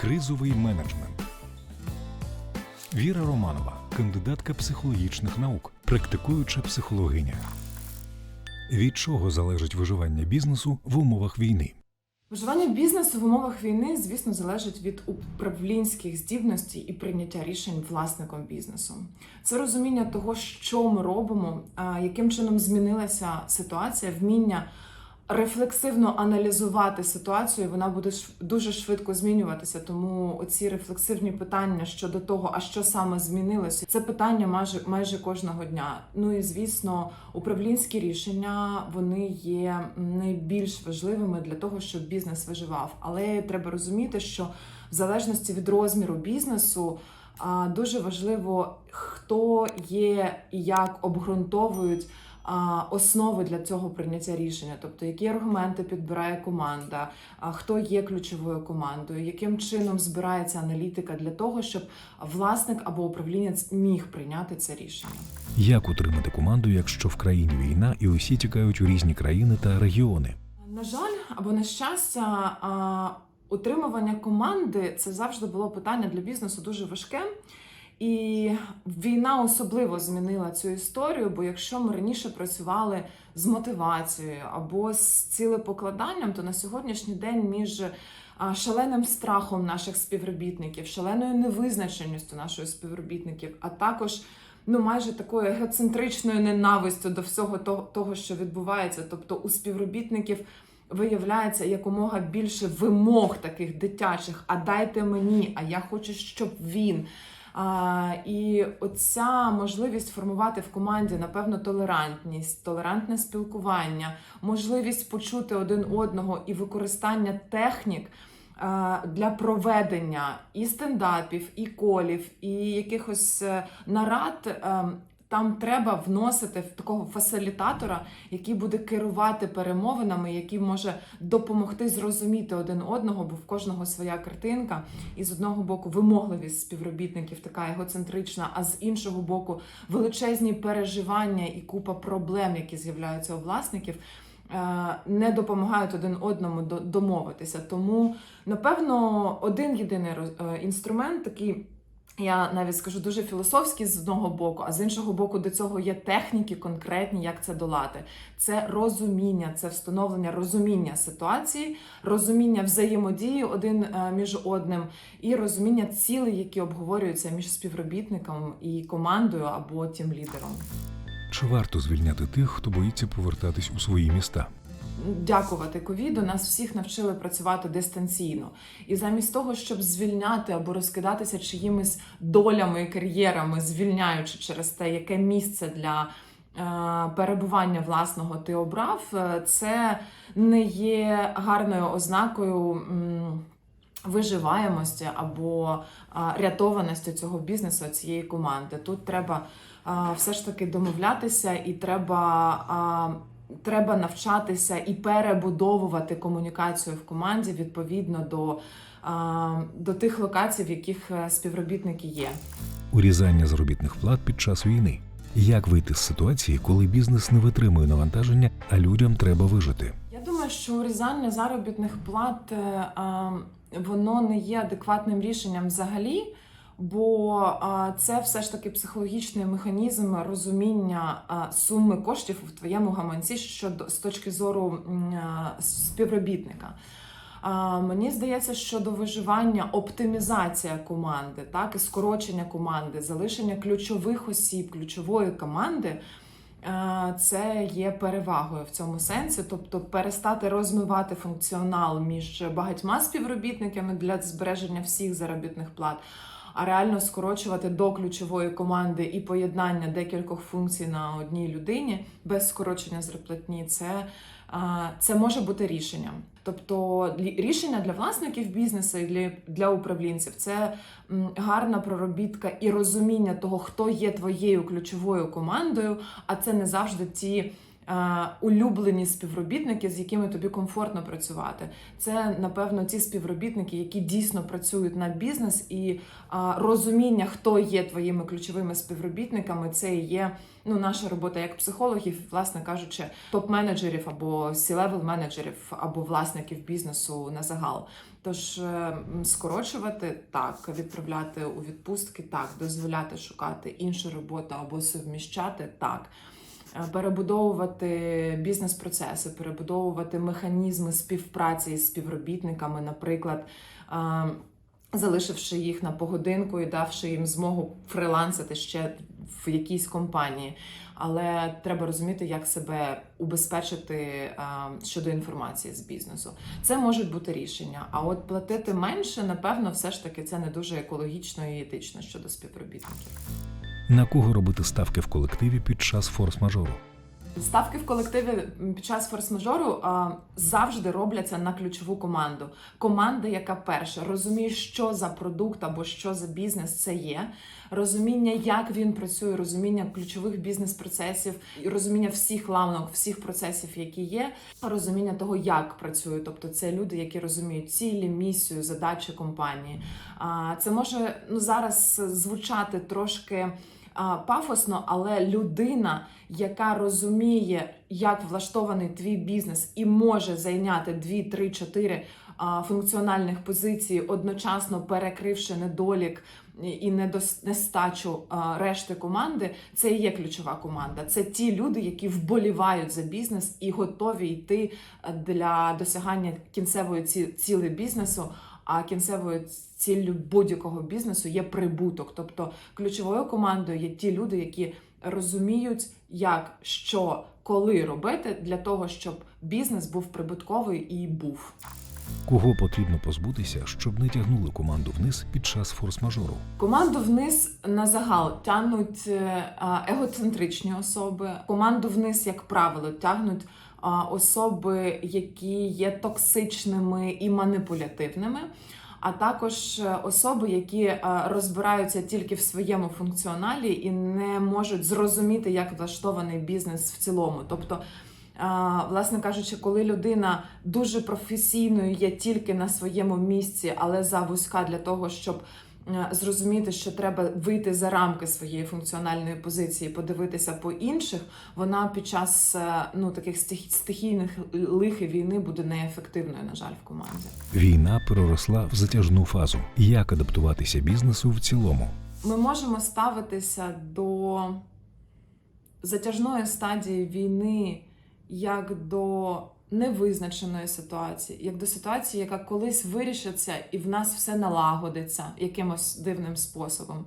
Кризовий менеджмент. Віра Романова, кандидатка психологічних наук, практикуюча психологиня. Від чого залежить виживання бізнесу в умовах війни? Виживання бізнесу в умовах війни, звісно, залежить від управлінських здібностей і прийняття рішень власником бізнесу. Це розуміння того, що ми робимо, яким чином змінилася ситуація, вміння рефлексивно аналізувати ситуацію. Вона буде дуже швидко змінюватися. Тому оці рефлексивні питання щодо того, а що саме змінилося, це питання майже майже кожного дня. Ну і звісно, управлінські рішення вони є найбільш важливими для того, щоб бізнес виживав. Але треба розуміти, що в залежності від розміру бізнесу. А, Дуже важливо, хто є і як обґрунтовують а, основи для цього прийняття рішення, тобто які аргументи підбирає команда, а, хто є ключовою командою, яким чином збирається аналітика для того, щоб власник або управлінець міг прийняти це рішення. Як утримати команду, якщо в країні війна і усі тікають у різні країни та регіони? На жаль, або на щастя, утримування команди це завжди було питання для бізнесу дуже важке. І війна особливо змінила цю історію, бо якщо ми раніше працювали з мотивацією або з цілепокладанням, то на сьогоднішній день між шаленим страхом наших співробітників, шаленою невизначеністю наших співробітників, а також ну майже такою егоцентричною ненавистю до всього того, що відбувається. Тобто у співробітників виявляється якомога більше вимог таких дитячих. А дайте мені, а я хочу, щоб він. А, і оця можливість формувати в команді, напевно, толерантність, толерантне спілкування, можливість почути один одного і використання технік для проведення і стендапів, і колів, і якихось е, нарад. Там треба вносити в такого фасилітатора, який буде керувати перемовинами, який може допомогти зрозуміти один одного, бо в кожного своя картинка. І з одного боку вимогливість співробітників така егоцентрична, а з іншого боку величезні переживання і купа проблем, які з'являються у власників. е, Не допомагають один одному домовитися. Тому, напевно, один єдиний е, інструмент такий. Я навіть скажу дуже філософський з одного боку, а з іншого боку, до цього є техніки конкретні, як це долати. Це розуміння, це встановлення розуміння ситуації, розуміння взаємодії один е, між одним, і розуміння цілей, які обговорюються між співробітником і командою або тим лідером. Чи варто звільняти тих, хто боїться повертатись у свої міста? Дякувати ковіду, нас всіх навчили працювати дистанційно. І замість того, щоб звільняти або розкидатися чиїмись долями і кар'єрами, звільняючи через те, яке місце для е, перебування власного ти обрав, е, це не є гарною ознакою. Виживаємості або а, рятованості цього бізнесу цієї команди. Тут треба все ж таки домовлятися, і треба треба навчатися і перебудовувати комунікацію в команді відповідно до, до тих локацій, в яких е, співробітники є. Урізання заробітних плат під час війни. Як вийти з ситуації, коли бізнес не витримує навантаження, а людям треба вижити? Я думаю, що урізання заробітних плат е, воно не є адекватним рішенням взагалі. Бо це все ж таки психологічний механізм розуміння суми коштів в твоєму гаманці щодо з точки зору співробітника. Мені здається, що до виживання оптимізація команди, так і скорочення команди, залишення ключових осіб, ключової команди. Це є перевагою в цьому сенсі, тобто перестати розмивати функціонал між багатьма співробітниками для збереження всіх заробітних плат, а реально скорочувати до ключової команди і поєднання декількох функцій на одній людині без скорочення зарплатні. Це, це може бути рішенням. Тобто рішення для власників бізнесу і для, для управлінців це гарна проробітка і розуміння того, хто є твоєю ключовою командою, а це не завжди ті улюблені співробітники, з якими тобі комфортно працювати. Це напевно ті співробітники, які дійсно працюють на бізнес, і розуміння, хто є твоїми ключовими співробітниками, це і є ну, наша робота як психологів, власне кажучи, топ-менеджерів або сі-левел менеджерів або власників бізнесу на загал. Тож е, скорочувати так, відправляти у відпустки так, дозволяти шукати іншу роботу або совміщати так. Е, Перебудовувати бізнес-процеси, перебудовувати механізми співпраці з співробітниками, наприклад, е, залишивши їх на погодинку і давши їм змогу фрилансити ще в якійсь компанії. Але треба розуміти, як себе убезпечити е, щодо інформації з бізнесу. Це можуть бути рішення. А от платити менше, напевно, все ж таки це не дуже екологічно і етично щодо співробітників. На кого робити ставки в колективі під час форс-мажору? Ставки в колективі під час форс-мажору а, завжди робляться на ключову команду. Команда, яка перша розуміє, що за продукт або що за бізнес це є, розуміння, як він працює, розуміння ключових бізнес-процесів, розуміння всіх ланок, всіх процесів, які є, розуміння того, як працює. Тобто, це люди, які розуміють цілі, місію, задачі компанії. А це може ну зараз звучати трошки пафосно, але людина, яка розуміє, як влаштований твій бізнес, і може зайняти 2, 3, 4 функціональних позиції, одночасно перекривши недолік і нестачу решти команди, це і є ключова команда. Це ті люди, які вболівають за бізнес і готові йти для досягання кінцевої ці- цілі бізнесу. А кінцевою ціллю будь-якого бізнесу є прибуток. Тобто ключовою командою є ті люди, які розуміють, як, що, коли робити для того, щоб бізнес був прибутковий і був. Кого потрібно позбутися, щоб не тягнули команду вниз під час форс-мажору? Команду вниз на загал тягнуть е, егоцентричні особи. Команду вниз, як правило, тягнуть особи, які є токсичними і маніпулятивними. А також е, особи, які е, розбираються тільки в своєму функціоналі і не можуть зрозуміти, як влаштований бізнес в цілому. Тобто, власне кажучи, коли людина дуже професійною є тільки на своєму місці, але завузька для того, щоб е, зрозуміти, що треба вийти за рамки своєї функціональної позиції, подивитися по інших, вона під час е, ну таких стих- стихійних лих і війни буде неефективною, на жаль, в команді. Війна переросла в затяжну фазу. Як адаптуватися бізнесу в цілому? Ми можемо ставитися до затяжної стадії війни як до невизначеної ситуації, як до ситуації, яка колись вирішиться, і в нас все налагодиться якимось дивним способом.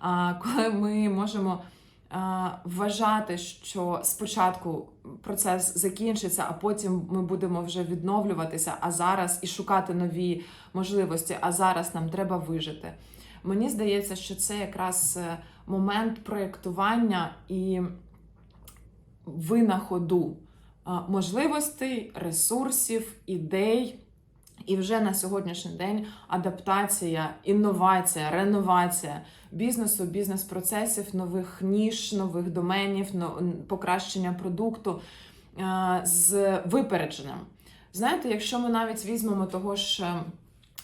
А коли ми можемо а, вважати, що спочатку процес закінчиться, а потім ми будемо вже відновлюватися, а зараз і шукати нові можливості, а зараз нам треба вижити. Мені здається, що це якраз е, момент проєктування і винаходу можливостей, ресурсів, ідей. І вже на сьогоднішній день адаптація, інновація, реновація бізнесу, бізнес-процесів, нових ніж, нових доменів, покращення продукту з випередженням. Знаєте, якщо ми навіть візьмемо того ж е,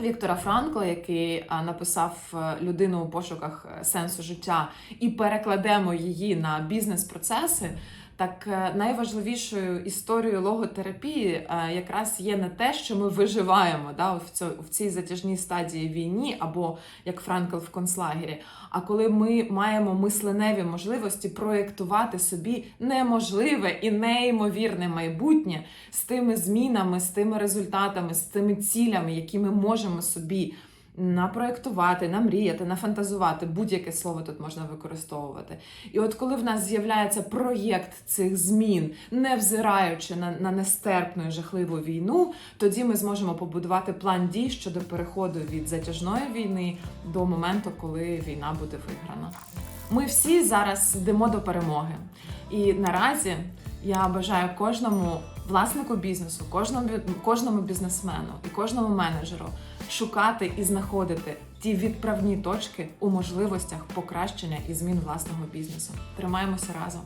Віктора Франкла, який написав е, людину у пошуках е, сенсу життя, і перекладемо її на бізнес-процеси. Так е, найважливішою історією логотерапії е, якраз є не те, що ми виживаємо да, в, цій затяжній стадії війні, або як Франкл в концлагері. А коли ми маємо мисленеві можливості проєктувати собі неможливе і неймовірне майбутнє з тими змінами, з тими результатами, з тими цілями, які ми можемо собі напроектувати, намріяти, нафантазувати, будь-яке слово тут можна використовувати. І от коли в нас з'являється проєкт цих змін, невзираючи на, на нестерпну і жахливу війну, тоді ми зможемо побудувати план дій щодо переходу від затяжної війни до моменту, коли війна буде виграна. Ми всі зараз йдемо до перемоги. І наразі я бажаю кожному власнику бізнесу, кожному, кожному бізнесмену і кожному менеджеру шукати і знаходити ті відправні точки у можливостях покращення і змін власного бізнесу. Тримаємося разом.